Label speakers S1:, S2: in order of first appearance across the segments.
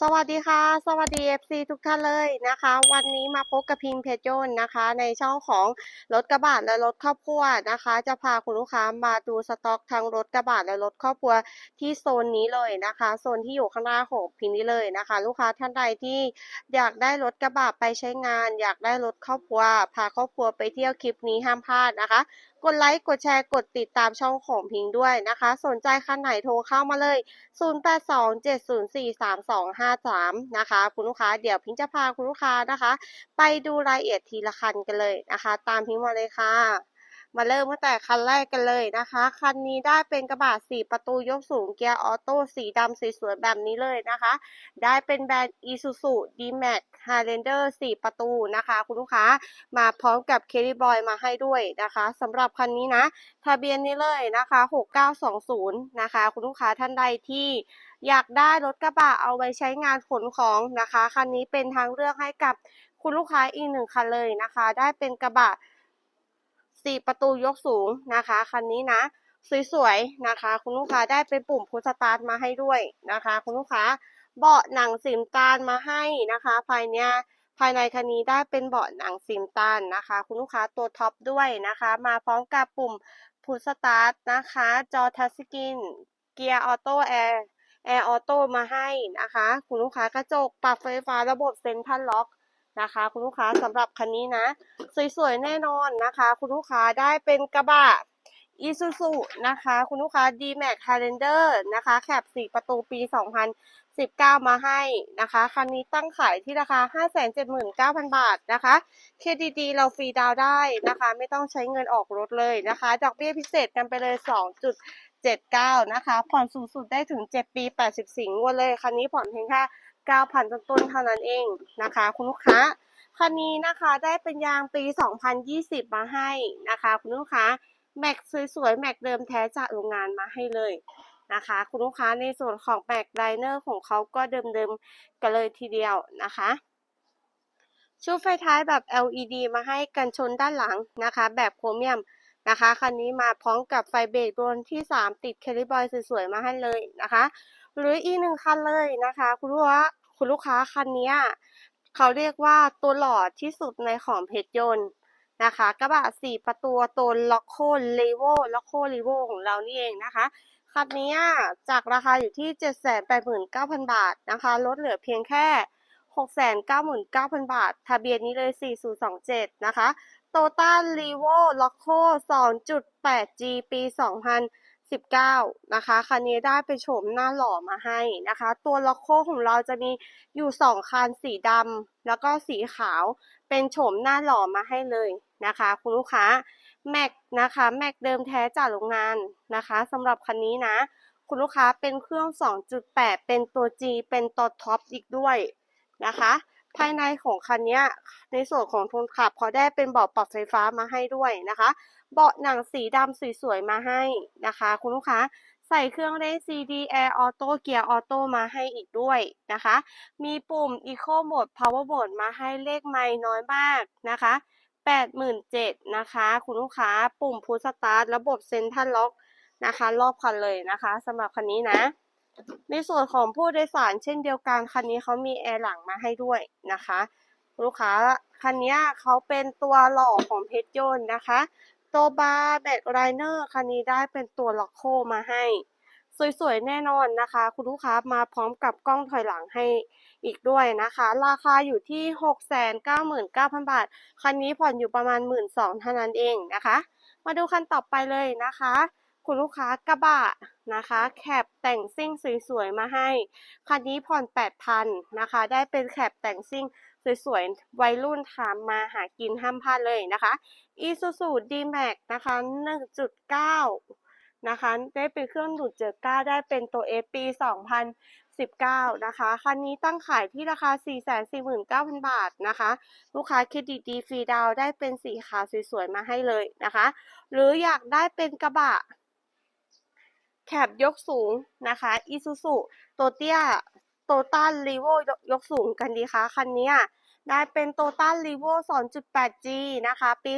S1: สวัสดีค่ะ สวัสดี FC ทุกท่านเลยนะคะ วันนี้มาพบกับพิมพ์เพจโยนนะคะ ในช่องของรถกระบะและรถครอบครัวนะคะ จะพาคุณลูกค้ามาดูสต็อกทั้งรถกระบะและรถครอบครัวที่โซนนี้เลยนะคะโซนที่อยู่ข้างหน้าของพิมพ์นี้เลยนะคะ ลูกค้าท่านใดที่อยากได้รถกระบะไปใช้งาน อยากได้รถครอบครัว พาครอบครัวไปเที่ยวคลิปนี้ห้ามพลาดนะคะ กดไลค์ กดแชร์ กดติดตามช่องของพิงด้วยนะคะ สนใจคันไหนโทรเข้ามาเลย 0827043253 นะคะ คุณลูกค้า เดี๋ยวพิงจะพาคุณลูกค้านะคะ ไปดูรายละเอียดทีละคันกันเลยนะคะ ตามพิงมาเลยค่ะ มาเริ่มตั้งแต่คันแรกกันเลยนะคะ คันนี้ได้เป็นกระบะ4ประตูยกสูงเกียร์ออโต้สีดำสวยๆแบบนี้เลยนะคะ ได้เป็นแบรนด์ Isuzu D-Max Highlander 4ประตูนะคะ คุณลูกค้ามาพร้อมกับ k e r r y Boy มาให้ด้วยนะคะสำหรับคันนี้นะ ทะเบียนนี้เลยนะคะ 6920 นะคะ คุณลูกค้าท่านใดที่อยากได้รถกระบะเอาไว้ใช้งานขนของนะคะ คันนี้เป็นทางเลือกให้กับคุณลูกค้าอีกหนึ่งคันเลยนะคะ ได้เป็นกระบะ สี่ประตูยกสูงนะคะคันนี้นะ สวยๆนะคะ คุณลูกค้าได้เป็นปุ่มพุชสตาร์ทมาให้ด้วยนะคะ คุณลูกค้าเบาะหนังสีน้ำตาลมาให้นะคะ ภายเนี้ยภายในคันนี้ได้เป็นเบาะหนังสีน้ำตาลนะคะ คุณลูกค้าตัวท็อปด้วยนะคะ มาพร้อมกับปุ่มพุชสตาร์ทนะคะ จอทัชสกรีนเกียร์ออโต้แอร์แอร์ออโต้มาให้นะคะ คุณลูกค้ากระจกปรับไฟฟ้าระบบเซ็นทรัลล็อก นะคะ คุณลูกค้าสำหรับคันนี้นะ สวยๆแน่นอนนะคะ คุณลูกค้าได้เป็นกระบะ Isuzu นะคะ คุณลูกค้า D-Max Highlander นะคะแคป4ประตูปี 2019 มาให้นะคะ คันนี้ตั้งขายที่ราคา 579,000 บาทนะคะเครดิตดีเราฟรีดาวได้นะคะ ไม่ต้องใช้เงินออกรถเลยนะคะดอกเบี้ยพิเศษกันไปเลย 2.79 นะคะ ผ่อนสูงสุดได้ถึง 7 ปี 84 งวดเลย คันนี้ผ่อนเพียงแค่ 9,000 ต้นๆเท่านั้นเองนะคะ คุณลูกค้าคันนี้นะคะได้เป็นยางปี 2020 มาให้นะคะ คุณลูกค้าแม็กสวยๆแม็กเดิมแท้จากโรงงานมาให้เลยนะคะ คุณลูกค้าในส่วนของแม็กไลเนอร์ของเขาก็เดิมๆกันเลยทีเดียวนะคะชุดไฟท้ายแบบ LED มาให้กันชนด้านหลังนะคะ แบบโครเมียมนะคะคันนี้มาพร้อมกับไฟเบรกบนที่ 3 ติดเคลิบอยสวยๆมาให้เลยนะคะ หรืออีกหนึ่งคันเลยนะคะ คุณลูกค้าคุณลูกค้าคันนี้เขาเรียกว่าตัวหล่อที่สุดในของเพชรยนต์นะคะกระบะสี่ประตูตัวล็อกโคเลโวล็อกโคเลโวของเรานี่เองนะคะคันนี้จากราคาอยู่ที่ 789,000 บาทนะคะลดเหลือเพียงแค่ 699,000 บาท ทะเบียนนี้เลย 4027 นะคะโตต้าลีโวล็อกโค 2.8G ปี 19 นะคะ คันนี้ได้ไปโฉมหน้าหล่อมาให้นะคะ ตัวล็อกโคของเราจะมีอยู่ 2 คันสีดำแล้วก็สีขาวเป็นโฉมหน้าหล่อมาให้เลยนะคะ คุณลูกค้าแม็กนะคะแม็กเดิมแท้จากโรงงานนะคะสำหรับคันนี้นะ คุณลูกค้าเป็นเครื่อง 2.8 เป็นตัว G เป็นตัวท็อปอีกด้วยนะคะ ภายในของคันนี้ในส่วนของคนขับเขาได้เป็นเบาะปรับไฟฟ้ามาให้ด้วยนะคะ เบาะหนังสีดำสวยๆมาให้นะคะ คุณลูกค้าใส่เครื่องเล่น CD Air Auto เกียร์ออโต้มาให้อีกด้วยนะคะ มีปุ่ม Eco Mode Power Mode มาให้เลขไม่น้อยมากนะคะ87,000นะคะ คุณลูกค้าปุ่มพุชสตาร์ทระบบเซ็นทรัลล็อกนะคะ รอบคันเลยนะคะสำหรับคันนี้นะ ในส่วนของผู้โดยสารเช่นเดียวกันคันนี้เขามีแอร์หลังมาให้ด้วยนะคะ ลูกค้าคันนี้เขาเป็นตัวหล่อของเพชรยนต์นะคะ ตัวบาร์แบตไรเนอร์คันนี้ได้เป็นตัวล็อกโคมาให้ สวยๆแน่นอนนะคะ คุณลูกค้ามาพร้อมกับกล้องถอยหลังให้อีกด้วยนะคะ ราคาอยู่ที่ 699,000 บาท คันนี้ผ่อนอยู่ประมาณ 12,000เท่านั้นเองนะคะ มาดูคันต่อไปเลยนะคะ คุณลูกค้ากระบะนะคะ แคปแต่งซิ่งสวยๆมาให้ คันนี้ผ่อน 8,000 นะคะ ได้เป็นแคปแต่งซิ่งสวยๆ วัยรุ่นถามมาหากินห้ามพลาดเลยนะคะ Isuzu D-Max นะคะ 1.9 นะคะ ได้เป็นเครื่องดูดเจอก้าได้เป็นตัว F ปี 2019 นะคะ คันนี้ตั้งขายที่ราคา 449,000 บาทนะคะ ลูกค้าเครดิตดีฟรีดาวได้เป็นสีขาวสวยๆ มาให้เลยนะคะ หรืออยากได้เป็นกระบะ แคบยกสูงนะคะ Isuzu ตัวเตียโตต้าลีโวยกสูงกันดีคะคันนี้ได้เป็น Toyota r e v o 2.8G นะคะ ปี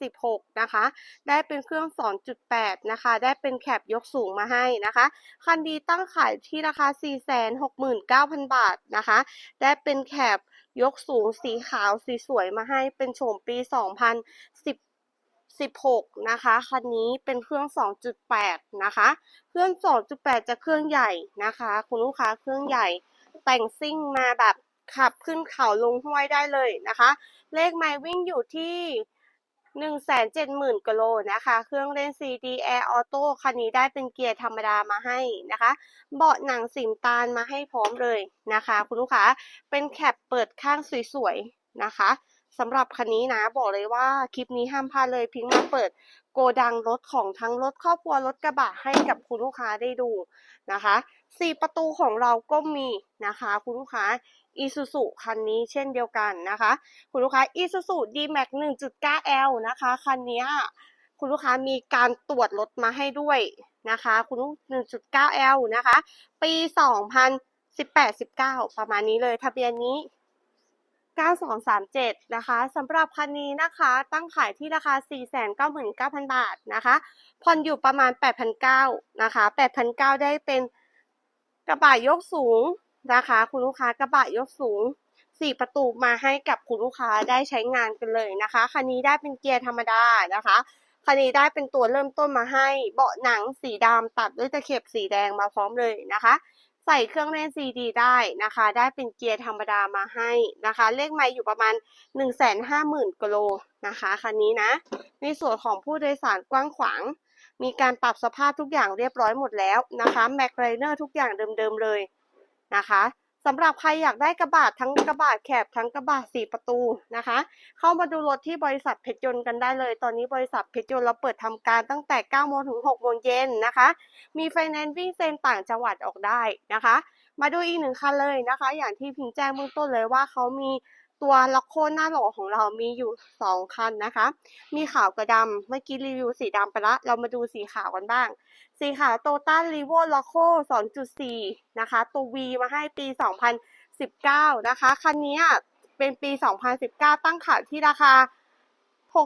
S1: 2016 นะคะ ได้เป็นเครื่อง 2.8 นะคะ ได้เป็นแคปยกสูงมาให้นะคะ คันดีตั้งขายที่ราคา 469,000 บาทนะคะ ได้เป็นแคปยกสูงสีขาวสีสวยมาให้เป็นโฉมปี 2010 16 นะคะ คันนี้เป็นเครื่อง 2.8 นะคะ เครื่อง 2.8 จะเครื่องใหญ่นะคะ คุณลูกค้าเครื่องใหญ่ แต่งซิ่งมาแบบขับขึ้นเขาลงห้วยได้เลยนะคะ เลขไมล์วิ่งอยู่ที่ 170,000กิโลนะคะ เครื่องเล่น CD Air Auto คันนี้ได้เป็นเกียร์ธรรมดามาให้นะคะ เบาะหนังสีมตาลมาให้พร้อมเลยนะคะ คุณลูกค้า เป็นแคปเปิดข้างสวยๆนะคะ สำหรับคันนี้นะบอกเลยว่าคลิปนี้ห้ามพลาดเลยพิงมาเปิดโกดังรถของทั้งรถครอบครัวรถกระบะให้กับคุณลูกค้าได้ดูนะคะสี่ประตูของเราก็มีนะคะ คุณลูกค้าอีซูซูคันนี้เช่นเดียวกันนะคะ คุณลูกค้าอีซูซู D-Max 1.9L นะคะคันนี้คุณลูกค้ามีการตรวจรถมาให้ด้วยนะคะ คุณลูก 1.9L นะคะ ปี2018-19ประมาณนี้เลยทะเบียนนี้ 9237 นะคะสำหรับคันนี้นะคะ ตั้งขายที่ราคา 499,000 บาทนะคะผ่อนอยู่ประมาณ 8,900นะคะ8,900 ได้เป็นกระบะยกสูงนะคะ คุณลูกค้ากระบะยกสูง 4 ประตูมาให้กับคุณลูกค้าได้ใช้งานกันเลยนะคะ คันนี้ได้เป็นเกียร์ธรรมดานะคะคันนี้ได้เป็นตัวเริ่มต้นมาให้เบาะหนังสีดำตัดด้วยตะเข็บสีแดงมาพร้อมเลยนะคะ ใส่เครื่องเล่น CD ได้นะคะ ได้เป็นเกียร์ธรรมดามาให้นะคะ เลขไม้อยู่ประมาณ 150,000กิโลนะคะคันนี้นะ ในส่วนของผู้โดยสารกว้างขวาง มีการปรับสภาพทุกอย่างเรียบร้อยหมดแล้วนะคะแม็กไรเนอร์ทุกอย่างเดิมๆเลยนะคะ สำหรับใครอยากได้กระบะทั้งกระบะแคบทั้งกระบะสี่ประตูนะคะ เข้ามาดูรถที่บริษัทเพชรยนต์กันได้เลย ตอนนี้บริษัทเพชรยนต์เราเปิดทำการตั้งแต่9โมงถึง6โมงเย็นนะคะ มีไฟแนนซ์วิ่งเซ็นต่างจังหวัดออกได้นะคะ มาดูอีกหนึ่งคันเลยนะคะ อย่างที่พิงแจ้งเบื้องต้นเลยว่าเขามี ตัวล็อกโคหน้าหล่อของเรามีอยู่ 2 คันนะคะ มีขาวกับดำเมื่อกี้รีวิวสีดำไปละเรามาดูสีขาวกันบ้าง สีขาวโตต้ารีโวล็อกโค2.4 นะคะ ตัว V มาให้ปี 2019 นะคะ คันนี้เป็นปี 2019 ตั้งขายที่ราคา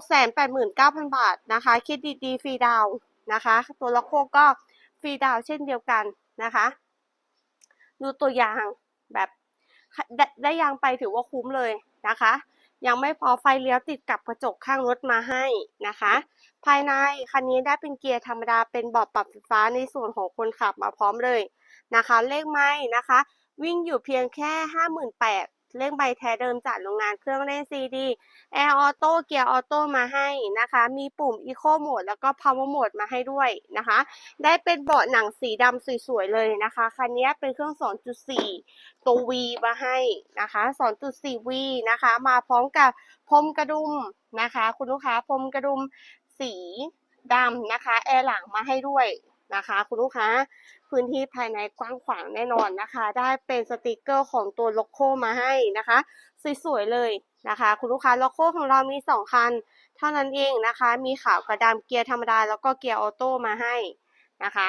S1: 689,000 บาทนะคะ คิดดีๆฟรีดาวนะคะ ตัวล็อกโคก็ฟรีดาวเช่นเดียวกันนะคะ ดูตัวอย่างแบบ ได้ได้ยางไปถือว่าคุ้มเลยนะคะ ยังไม่พอไฟเลี้ยวติดกับกระจกข้างรถมาให้นะคะ ภายในคันนี้ได้เป็นเกียร์ธรรมดาเป็นเบาะปรับไฟฟ้าในส่วนของคนขับมาพร้อมเลยนะคะ เลขไม้นะคะ วิ่งอยู่เพียงแค่ 58,000 เลขใบแท้เดิมจากโรงงานเครื่องเล่น CD Air Auto เกียร์ออโต้มาให้นะคะ มีปุ่ม Eco Mode แล้วก็ Power Mode มาให้ด้วยนะคะ ได้เป็นเบาะหนังสีดำสวยๆเลยนะคะ คันนี้เป็นเครื่อง 2.4 ตัว V มาให้นะคะ 2.4 V นะคะ มาพร้อมกับพรมกระดุมนะคะ คุณลูกค้าพรมกระดุมสีดำนะคะ แอร์หลังมาให้ด้วยนะคะ คุณลูกค้า พื้นที่ภายในกว้างขวางแน่นอนนะคะ ได้เป็นสติกเกอร์ของตัวโลโก้มาให้นะคะ สวยๆเลยนะคะ คุณลูกค้าโลโก้ของเรามี 2 คัน เท่านั้นเองนะคะ มีขาวกับดำเกียร์ธรรมดาแล้วก็เกียร์ออโต้มาให้นะคะ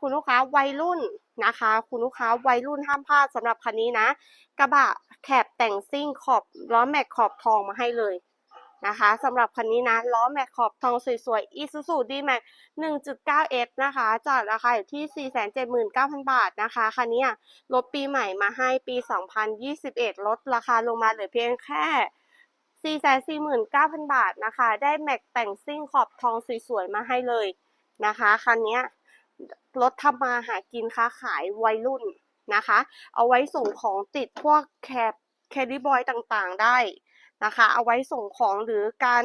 S1: คุณลูกค้าวัยรุ่นนะคะ คุณลูกค้าวัยรุ่นห้ามพลาดสำหรับคันนี้นะ กระบะแคบแต่งซิ่งขอบล้อแม็กขอบทองมาให้เลย นะคะสำหรับคันนี้นะล้อแม็กขอบทองสวยๆ Isuzu D-Max 1.9S นะคะจากราคาอยู่ที่ 479,000 บาทนะคะคันนี้ลดปีใหม่มาให้ปี 2021 ลดราคาลงมาเหลือเพียงแค่ 449,000 บาทนะคะ ได้แม็กแต่งซิ่งขอบทองสวยๆ มาให้เลยนะคะคันนี้รถทำมาหากินค้าขายวัยรุ่นนะคะ เอาไว้ส่งของติดพวกแคบแคดีบอยต่างๆ ได้ นะคะ เอาไว้ส่งของหรือการ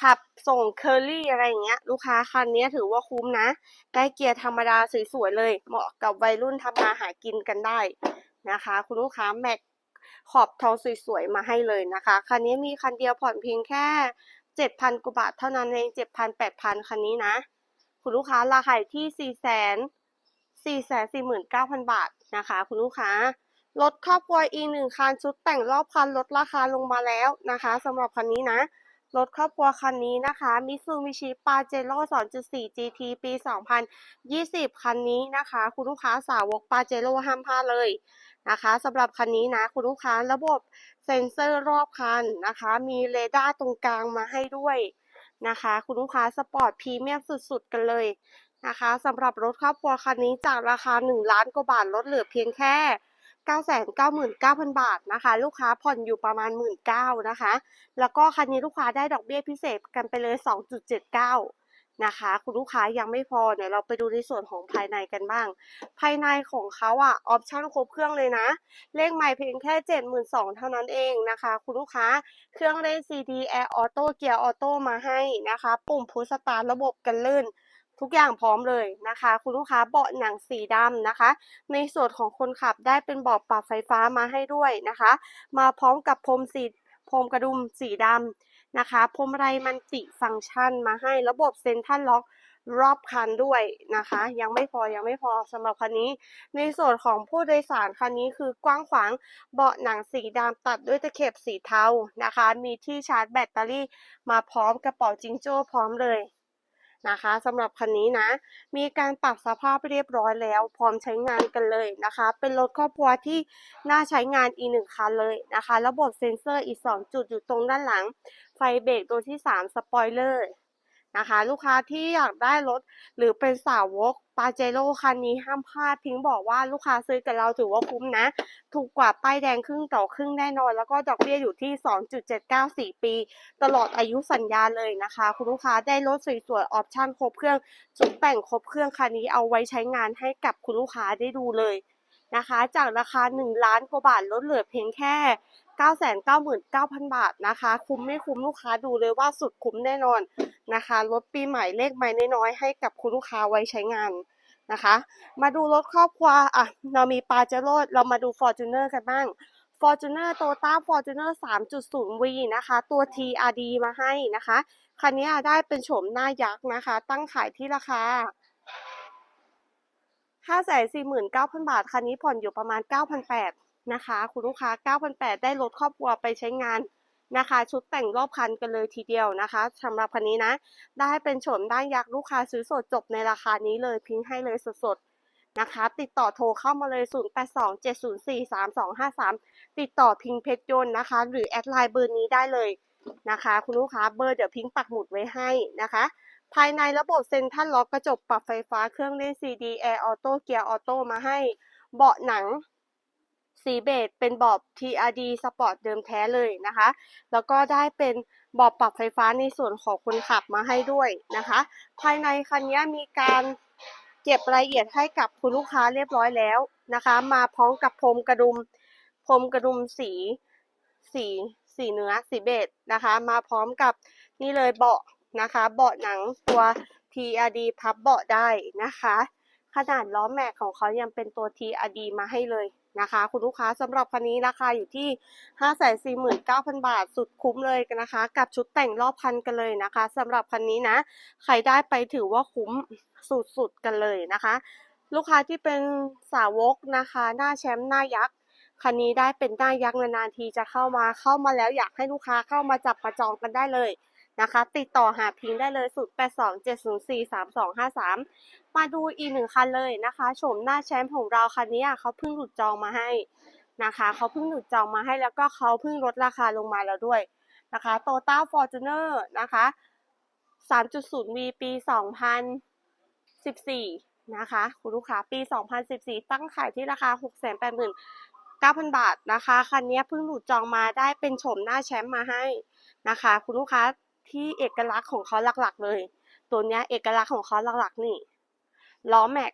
S1: ขับส่งเคอรี่อะไรอย่างเงี้ย ลูกค้าคันนี้ถือว่าคุ้มนะ ได้เกียร์ธรรมดาสวยๆเลย เหมาะกับวัยรุ่นทำมาหากินกันได้นะคะ คุณลูกค้าแม็กขอบทองสวยๆมาให้เลยนะคะ คันนี้มีคันเดียวผ่อนเพียงแค่เจ็ดพันกว่าบาทเท่านั้นเองเจ็ดพันแปดพันคันนี้นะ คุณลูกค้าราคาอยู่ที่สี่แสนสี่แสนสี่หมื่นเก้าพันบาทนะคะ คุณลูกค้า รถครอบครัวอีหนึ่งคันชุดแต่งรอบคันลดราคาลงมาแล้วนะคะสำหรับคันนี้นะ รถครอบครัวคันนี้นะคะมิซูมิชิปาเจโร่2.4 GT ปี 2020 คันนี้นะคะ คุณลูกค้าสาวกปาเจโร่ห้ามพลาดเลยนะคะสำหรับคันนี้นะคุณลูกค้าระบบเซ็นเซอร์รอบคันนะคะ มีเรดาร์ตรงกลางมาให้ด้วยนะคะ คุณลูกค้าสปอร์ตพรีเมียมสุดๆ กันเลยนะคะสำหรับรถครอบครัวคันนี้จากราคา 1 ล้านกว่าบาทลดเหลือเพียงแค่ 999,000 บาทนะคะ ลูกค้าผ่อนอยู่ประมาณ 19,000นะคะ แล้วก็คันนี้ลูกค้าได้ดอกเบี้ยพิเศษกันไปเลย 2.79 นะคะ คุณลูกค้ายังไม่พอเดี๋ยวเราไปดูในส่วนของภายในกันบ้าง ภายในของเขาอะออปชั่นครบเครื่องเลยนะ เลขใหม่เพียงแค่ 72,000 เท่านั้นเองนะคะ คุณลูกค้าเครื่องเล่น CD Air Auto เกียร์ออโต้มาให้นะคะ ปุ่มพุชสตาร์ระบบกันลื่น ทุกอย่างพร้อมเลยนะคะ คุณลูกค้าเบาะหนังสีดำนะคะ ในส่วนของคนขับได้เป็นเบาะปรับไฟฟ้ามาให้ด้วยนะคะ มาพร้อมกับพรมสีพรมกระดุมสีดำนะคะพรมไรมันติฟังก์ชันมาให้ระบบเซ็นทรัลล็อกรอบคันด้วยนะคะ ยังไม่พอยังไม่พอสำหรับคันนี้ ในส่วนของผู้โดยสารคันนี้คือกว้างขวางเบาะหนังสีดำตัดด้วยตะเข็บสีเทานะคะ มีที่ชาร์จแบตเตอรี่มาพร้อมกระเป๋าจิงโจ้พร้อมเลย นะคะสำหรับคันนี้นะ มีการปรับสภาพเรียบร้อยแล้ว พร้อมใช้งานกันเลยนะคะ เป็นรถครอบครัวที่น่าใช้งานอีกหนึ่งคันเลยนะคะ ระบบเซ็นเซอร์อีก 2 จุดอยู่ตรงด้านหลัง ไฟเบรกตัวที่ 3 สปอยเลอร์ นะคะ ลูกค้าที่อยากได้รถหรือเป็นสาวกปาเจโร่คันนี้ห้ามพลาดพิงบอกว่าลูกค้าซื้อกับเราถือว่าคุ้มนะ ถูกกว่าป้ายแดงครึ่งต่อครึ่งแน่นอน แล้วก็ดอกเบี้ยอยู่ที่ 2.794 ปี ตลอดอายุสัญญาเลยนะคะ คุณลูกค้าได้รถสวยๆออปชั่นครบเครื่องจุดแต่งครบเครื่องคันนี้เอาไว้ใช้งานให้กับคุณลูกค้าได้ดูเลยนะคะ จากราคา 1 ล้านกว่าบาทลดเหลือเพียงแค่ 999,000 บาทนะคะ คุ้มไม่คุ้มลูกค้าดูเลยว่าสุดคุ้มแน่นอนนะคะรถปีใหม่เลขใหม่น้อยๆให้กับคุณลูกค้าไว้ใช้งานนะคะ มาดูรถครอบครัวอะเรามีปาเจโร่เรามาดู Fortuner กันบ้าง Fortuner Toyota Fortuner 3.0V นะคะ ตัว TRD มาให้นะคะ คันนี้ได้เป็นโฉมหน้ายักษ์นะคะ ตั้งขายที่ราคา549,000 บาท คันนี้ผ่อนอยู่ประมาณ 9,800 นะคะ คุณลูกค้า 9,800 ได้รถครอบครัวไปใช้งานนะคะ ชุดแต่งรอบคันกันเลยทีเดียวนะคะสำหรับคันนี้นะ ได้เป็นโฉมด้านยักษ์ลูกค้าซื้อสดจบในราคานี้เลยพิงให้เลยสดๆนะคะ ติดต่อโทรเข้ามาเลย 0827043253 ติดต่อพิงเพชรยนต์นะคะ หรือแอดไลน์เบอร์นี้ได้เลยนะคะ คุณลูกค้าเบอร์เดี๋ยวพิงปักหมุดไว้ให้นะคะ ภายในระบบเซ็นทรัลล็อกกระจกปรับไฟฟ้าเครื่องเล่น CD Air Auto เกียร์ออโต้มาให้ เบาะหนัง สีเบจเป็นเบาะ TRD Sport เดิมแท้เลยนะคะ แล้วก็ได้เป็นเบาะปรับไฟฟ้าในส่วนของคนขับมาให้ด้วยนะคะ ภายในคันนี้มีการเก็บรายละเอียดให้กับคุณลูกค้าเรียบร้อยแล้วนะคะ มาพร้อมกับพรมกระดุมพรมกระดุมสีสีสีเนื้อสีเบจนะคะ มาพร้อมกับนี่เลยเบาะนะคะ เบาะหนังตัว TRD พับเบาะได้นะคะ ขนาดล้อแม็กของเขายังเป็นตัว TRD มาให้เลย นะคะ คุณลูกค้าสำหรับคันนี้ราคาอยู่ที่ 549,000 บาทสุดคุ้มเลยนะคะ กับชุดแต่งรอบพันกันเลยนะคะสำหรับคันนี้นะใครได้ไปถือว่าคุ้มสุดๆกันเลยนะคะ ลูกค้าที่เป็นสาวกนะคะ หน้าแชมป์หน้ายักษ์คันนี้ได้เป็นหน้ายักษ์นานๆทีจะเข้ามาเข้ามาแล้วอยากให้ลูกค้าเข้ามาจับมาจองกันได้เลย นะคะ ติดต่อหาพิงได้เลย 0827043253 มาดูอีกหนึ่งคันเลยนะคะ โฉมหน้าแชมป์ของเราคันนี้เขาเพิ่งหลุดจองมาให้นะคะเขาเพิ่งหลุดจองมาให้แล้วก็เขาเพิ่งลดราคาลงมาแล้วด้วยนะคะโตต้าฟอร์จูเนอร์นะคะ 3.0V ปี 2014 นะคะ คุณลูกค้าปี 2014 ตั้งขายที่ราคา 689,000 บาทนะคะ คันนี้เพิ่งหลุดจองมาได้เป็นโฉมหน้าแชมป์มาให้นะคะ คุณลูกค้า ที่เอกลักษณ์ของเขาหลักๆ เลย ตัวเนี้ยเอกลักษณ์ของเขาหลักๆ นี่ล้อแม็ก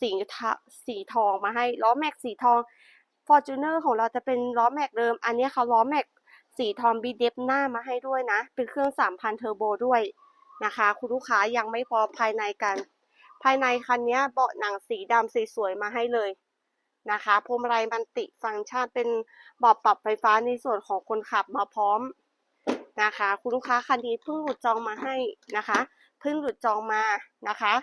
S1: สีทสีทองมาให้ล้อแม็กสีทอง Fortuner ของเราจะเป็นล้อแม็กเดิม อันนี้เขาล้อแม็กสีทองบีเดฟหน้ามาให้ด้วยนะ เป็นเครื่อง 3,000 เทอร์โบด้วยนะคะ คุณลูกค้ายังไม่พอภายในกัน ภายในคันนี้เบาะหนังสีดำสีสวยมาให้เลยนะคะพวงมาลัยมันติฟังก์ชันเป็นเบาะปรับไฟฟ้าในส่วนของคนขับมาพร้อม นะคะ คุณลูกค้าคันนี้เพิ่งหลุดจองมาให้นะคะ เพิ่งหลุดจองมานะคะ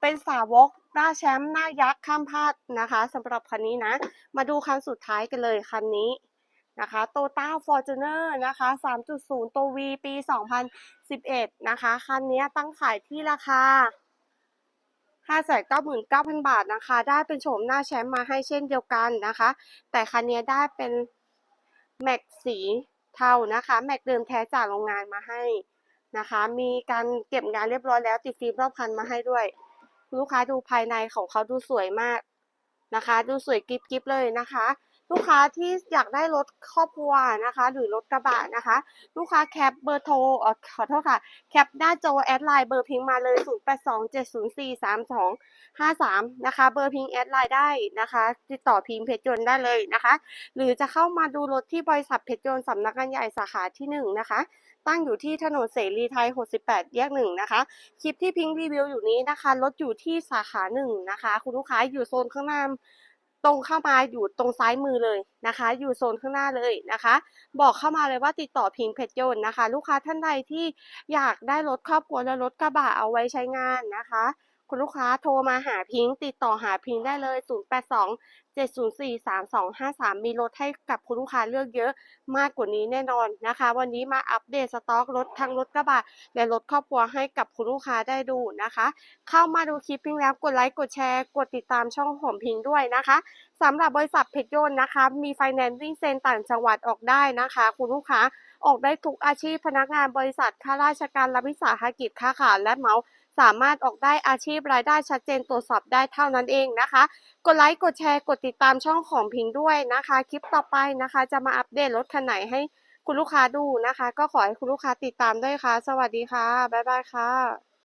S1: เป็นสาวกหน้าแชมป์หน้ายักษ์ข้ามพาดนะคะสำหรับคันนี้นะ มาดูคันสุดท้ายกันเลยคันนี้นะคะโตต้าฟอร์จูเนอร์นะคะ 3.0 ตัว V ปี 2011 นะคะ คันนี้ตั้งขายที่ราคา 599,000 บาทนะคะ ได้เป็นโฉมหน้าแชมป์มาให้เช่นเดียวกันนะคะ แต่คันนี้ได้เป็นแม็กสี เท่านะคะแม็กเดิมแท้จากโรงงานมาให้นะคะ มีการเก็บงานเรียบร้อยแล้วติดฟิล์มรอบคันมาให้ด้วย ลูกค้าดูภายในของเขาดูสวยมากนะคะ ดูสวยกริบๆเลยนะคะ ลูกค้าที่อยากได้รถครอบครัวนะคะ หรือรถกระบะนะคะ ลูกค้าแคปเบอร์โทรอ่อขอโทษค่ะ แคปหน้าจอแอดไลน์เบอร์พิงมาเลย 0827043253 นะคะ เบอร์พิงแอดไลน์ได้นะคะ ติดต่อพิมพ์เพชรยนต์ได้เลยนะคะ หรือจะเข้ามาดูรถที่บริษัทเพชรยนต์สำนักงานใหญ่สาขาที่ 1 นะคะตั้งอยู่ที่ถนนเสรีไทย 68 แยก1นะคะ คลิปที่พิงรีวิวอยู่นี้นะคะ รถอยู่ที่สาขา1นะคะ คุณลูกค้าอยู่โซนข้างหน้า ตรงเข้ามาอยู่ตรงซ้ายมือเลยนะคะ อยู่โซนข้างหน้าเลยนะคะ บอกเข้ามาเลยว่าติดต่อพิงเพชรยนต์นะคะ ลูกค้าท่านใดที่อยากได้รถครอบครัวและรถกระบะเอาไว้ใช้งานนะคะ คุณลูกค้าโทรมาหาพิงติดต่อหาพิงได้เลย 0827043253 มีรถให้กับคุณลูกค้าเลือกเยอะมากกว่านี้แน่นอนนะคะ วันนี้มาอัปเดตสต็อกรถทั้งรถกระบะและรถครอบครัวให้กับคุณลูกค้าได้ดูนะคะ เข้ามาดูคลิปพิงแล้วกดไลค์กดแชร์กดติดตามช่องของพิงด้วยนะคะสำหรับบริษัทเพชรยนต์นะคะ มีไฟแนนซ์วิ่งเซ็นต่างจังหวัดออกได้นะคะ คุณลูกค้าออกได้ทุกอาชีพพนักงานบริษัทข้าราชการรัฐวิสาหกิจค้าขายและเหมาส สามารถออกได้อาชีพรายได้ชัดเจนตรวจสอบได้เท่านั้นเองนะคะ กดไลค์กดแชร์กดติดตามช่องของพิงค์ด้วยนะคะ คลิปต่อไปนะคะ จะมาอัปเดตรถคันไหนให้คุณลูกค้าดูนะคะ ก็ขอให้คุณลูกค้าติดตามด้วยค่ะ สวัสดีค่ะ บ๊ายบายค่ะ